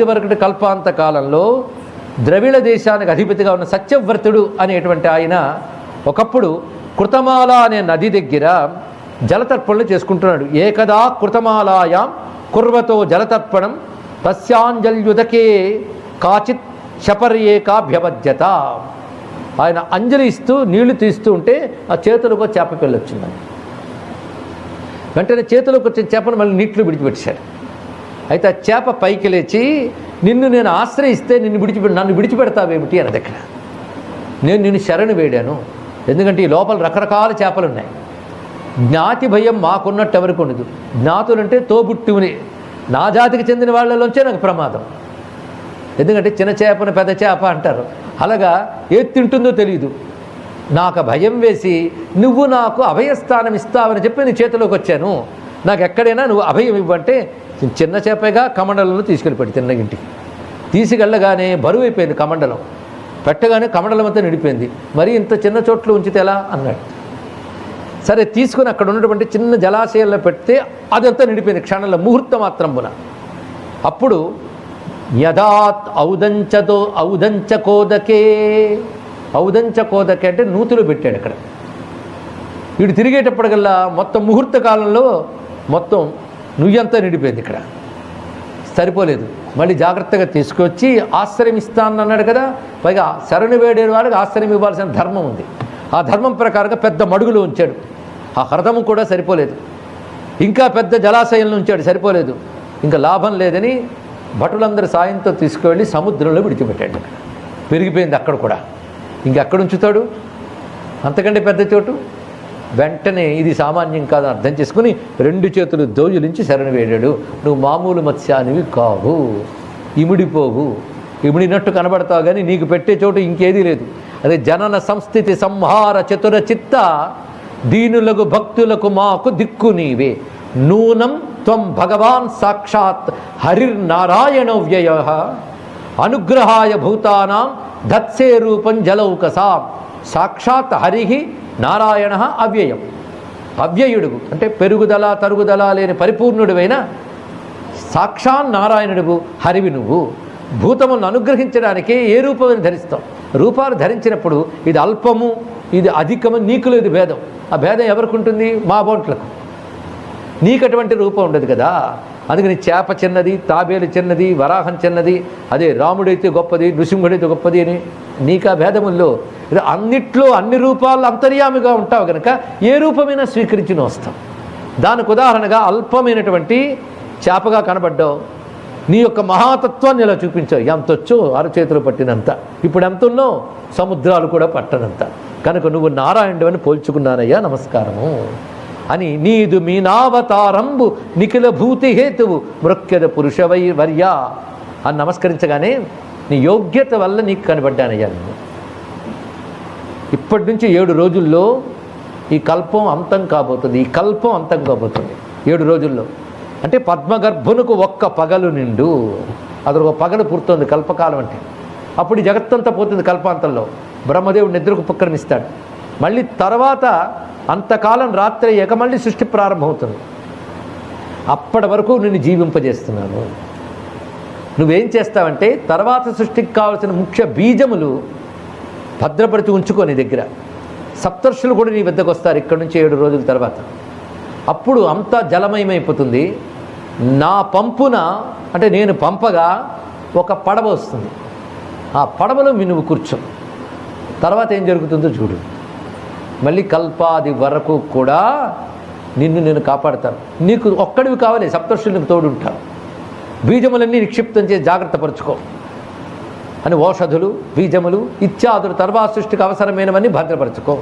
ఇదివరకటి కల్పాంత కాలంలో ద్రవిడ దేశానికి అధిపతిగా ఉన్న సత్యవ్రతుడు అనేటువంటి ఆయన ఒకప్పుడు కృతమాల అనే నది దగ్గర జలతర్పణలు చేసుకుంటున్నాడు. ఏకదా కృతమాలాయాం కుర్వతో జలతర్పణం తస్యాంజల్యుదకే కాచిత్ శపర్యేకాభ్యవధ్యత. ఆయన అంజలి ఇస్తూ నీళ్ళు తీస్తూ ఉంటే ఆ చేతులకు చేప పిల్ల వచ్చిందండి వెంటనే చేతిలోకి వచ్చిన చేపను మళ్ళీ నీటిలో విడిచిపెట్టేశాడు. అయితే ఆ చేప పైకి లేచి నిన్ను నేను ఆశ్రయిస్తే నిన్ను విడిచిపె నన్ను విడిచిపెడతావేమిటి? అన్నది ఇక్కడ నేను నిన్ను శరణు వేడాను. ఎందుకంటే ఈ లోపల రకరకాల చేపలు ఉన్నాయి జ్ఞాతి భయం మాకున్నట్టు ఎవరికి ఉండదు. జ్ఞాతులంటే తోబుట్టుని నా జాతికి చెందిన వాళ్ళలోంచే నాకు ప్రమాదం. ఎందుకంటే చిన్న చేపను పెద్ద చేప అంటారు. అలాగా ఏది తింటుందో తెలియదు నాకు భయం వేసి నువ్వు నాకు అభయస్థానం ఇస్తావని చెప్పి నీ చేతిలోకి వచ్చాను. నాకు ఎక్కడైనా నువ్వు అభయం ఇవ్వంటే చిన్న చేపగా కమండలంలో తీసుకెళ్ళిపోయి తిన్న ఇంటికి. తీసుకెళ్ళగానే బరువు అయిపోయింది కమండలం. పెట్టగానే కమండలం అంతా నిడిపోయింది. మరి ఇంత చిన్న చోట్ల ఉంచితే ఎలా? అన్నాడు. సరే తీసుకుని అక్కడ ఉన్నటువంటి చిన్న జలాశయంలో పెడితే అదంతా నిడిపోయింది. క్షణంలో ముహూర్తం మాత్రంబున. అప్పుడు యథాత్ కోదకే. ఔదంచకోదకే ఔదంచకోదకే అంటే నూతులు పెట్టాడు అక్కడ. వీడు తిరిగేటప్పటికల్లా మొత్తం ముహూర్త కాలంలో మొత్తం నుయ్యంతా నిండిపోయింది ఇక్కడ. సరిపోలేదు. మళ్ళీ జాగ్రత్తగా తీసుకొచ్చి ఆశ్రయం ఇస్తాను అన్నాడు కదా పైగా శరణు వేడే వాళ్ళకి ఆశ్రయం ఇవ్వాల్సిన ధర్మం ఉంది. ఆ ధర్మం ప్రకారంగా పెద్ద మడుగులు ఉంచాడు. ఆ హ్రదము కూడా సరిపోలేదు. ఇంకా పెద్ద జలాశయంలో ఉంచాడు సరిపోలేదు. ఇంకా లాభం లేదని భటులందరి సాయంతో తీసుకువెళ్ళి సముద్రంలో విడిచిపెట్టాడు. పెరిగిపోయింది అక్కడ కూడా. ఇంకెక్కడ ఉంచుతాడు? అంతకంటే పెద్ద చోటు? వెంటనే ఇది సామాన్యం కాదని అర్థం చేసుకుని రెండు చేతులు దోజులించి శరణు వేడాడు నువ్వు మామూలు మత్స్యానివి కావు. ఇమిడిపోవు. ఇమిడినట్టు కనబడతావు కానీ నీకు పెట్టే చోటు ఇంకేదీ లేదు. అదే జనన సంస్థితి సంహార చతుర చిత్త దీనులకు భక్తులకు మాకు దిక్కు నీవే. నూనం త్వం భగవాన్ సాక్షాత్ హరిర్నారాయణ వ్యయ. అనుగ్రహాయ భూతానాం ధత్సే రూపం జలౌకసాం. సాక్షాత్ హరి నారాయణ అవ్యయం. అవ్యయుడు అంటే పెరుగుదల తరుగుదల లేని పరిపూర్ణుడివైన సాక్షాన్ నారాయణుడు హరివి నువ్వు. భూతములను అనుగ్రహించడానికి ఏ రూపమని ధరిస్తాం రూపాలు ధరించినప్పుడు ఇది అల్పము ఇది అధికము నీకులు ఇది భేదం. ఆ భేదం ఎవరికి ఉంటుంది? మా బోంట్లకు. నీకు అటువంటి రూపం ఉండదు కదా. అందుకని చేప చిన్నది తాబేలు చిన్నది వరాహం చిన్నది అదే రాముడైతే గొప్పది నృసింహుడైతే గొప్పది అని నీకు ఆ భేదముల్లో. ఇది అన్నిట్లో అన్ని రూపాలు అంతర్యామిగా ఉంటావు కనుక ఏ రూపమైనా స్వీకరించి వస్తాం దానికి ఉదాహరణగా అల్పమైనటువంటి చేపగా కనబడ్డావు. నీ యొక్క మహాతత్వాన్ని ఇలా చూపించావు. ఎంతొచ్చో అరచేతులు పట్టినంత. ఇప్పుడు ఎంత ఉన్నావు సముద్రాలు కూడా పట్టనంత. కనుక నువ్వు నారాయణుడు అని పోల్చుకున్నానయ్యా నమస్కారము. అని నీదు మీనావతారంబు నిఖిల భూతి హేతువు మృక్యద పురుషవై వర్య అని నమస్కరించగానే నీ యోగ్యత వల్ల నీకు కనబడ్డానయ్యా నేను. ఇప్పటి నుంచి ఏడు రోజుల్లో ఈ కల్పం అంతం కాబోతుంది ఈ కల్పం అంతం కాబోతుంది. ఏడు రోజుల్లో. అంటే పద్మగర్భునకు ఒక్క పగలు నిండు. అదొక ఒక పగలు పుడుతుంది కల్పకాలం అంటే. అప్పుడు జగత్తంతా పోతుంది కల్పాంతంలో. బ్రహ్మదేవుడు నిద్రకు ఉపక్రమిస్తాడు మళ్ళీ తర్వాత అంతకాలం రాత్రి అయ్యాక మళ్ళీ సృష్టి ప్రారంభమవుతుంది. అప్పటి వరకు నిన్ను జీవింపజేస్తున్నాను. నువ్వేం చేస్తావంటే తర్వాత సృష్టికి కావాల్సిన ముఖ్య బీజములు భద్రపరిచి ఉంచుకో నీ దగ్గర. సప్తర్షులు కూడా నీ వద్దకు వస్తారు ఇక్కడి నుంచి ఏడు రోజుల తర్వాత. అప్పుడు అంతా జలమయమైపోతుంది. నా పంపున అంటే నేను పంపగా ఒక పడవ వస్తుంది. ఆ పడవలో మీ నువ్వు కూర్చో. తర్వాత ఏం జరుగుతుందో చూడు. మళ్ళీ కల్పాది వరకు కూడా నిన్ను నేను కాపాడతాను. నీకు ఒక్కడివి కావాలి సప్తర్షులకు తోడుంటాను బీజములన్నీ నిక్షిప్తం చేసి జాగ్రత్త పరుచుకో. అని ఓషధులు బీజములు ఇత్యాదులు తర్వాత సృష్టికి అవసరమైనవన్నీ భద్రపరచుకో.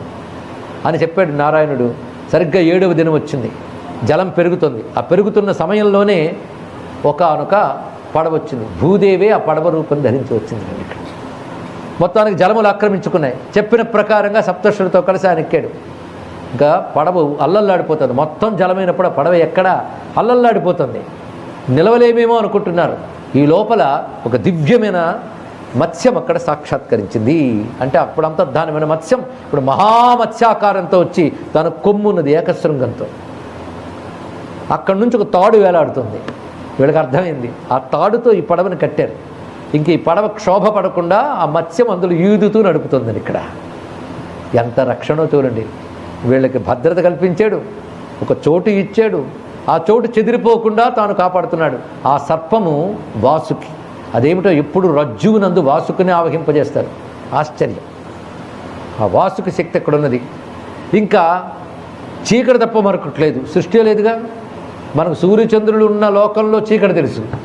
అని చెప్పాడు నారాయణుడు. సరిగ్గా ఏడవ దినం వచ్చింది. జలం పెరుగుతుంది. ఆ పెరుగుతున్న సమయంలోనే ఒకనొక పడవ వచ్చింది. భూదేవే ఆ పడవ రూపం ధరించి వచ్చింది. ఇక్కడ మొత్తానికి జలములు ఆక్రమించుకున్నాయి. చెప్పిన ప్రకారంగా సప్తర్షులతో కలిసి ఆయన ఎక్కాడు. ఇంకా పడవ అల్లల్లాడిపోతుంది. మొత్తం జలమైనప్పుడు పడవ ఎక్కడ? అల్లల్లాడిపోతుంది. నిలవలేమేమో అనుకుంటున్నారు. ఈ లోపల ఒక దివ్యమైన మత్స్యం అక్కడ సాక్షాత్కరించింది. అంటే అప్పుడంతా దానిమైన మత్స్యం ఇప్పుడు మహామత్స్యాకారంతో వచ్చి తన కొమ్మున్నది ఏకశృంగంతో. అక్కడి నుంచి ఒక తాడు వేలాడుతుంది. వీళ్ళకి అర్థమైంది. ఆ తాడుతో ఈ పడవని కట్టారు. ఇంక ఈ పడవ క్షోభ పడకుండా ఆ మత్స్యం అందులో ఈదుతూ నడుపుతుందని ఇక్కడ. ఎంత రక్షణో చూడండి. వీళ్ళకి భద్రత కల్పించాడు. ఒక చోటు ఇచ్చాడు. ఆ చోటు చెదిరిపోకుండా తాను కాపాడుతున్నాడు. ఆ సర్పము వాసుకి అదేమిటో ఎప్పుడు రజ్జువునందు వాసుకుని ఆవహింపజేస్తారు. ఆశ్చర్యం. ఆ వాసుకి శక్తి ఎక్కడున్నది? ఇంకా చీకటి తప్ప మరొకట్లేదు సృష్టి లేదుగా? మనకు సూర్యచంద్రులు ఉన్న లోకంలో చీకటి తెలుసు.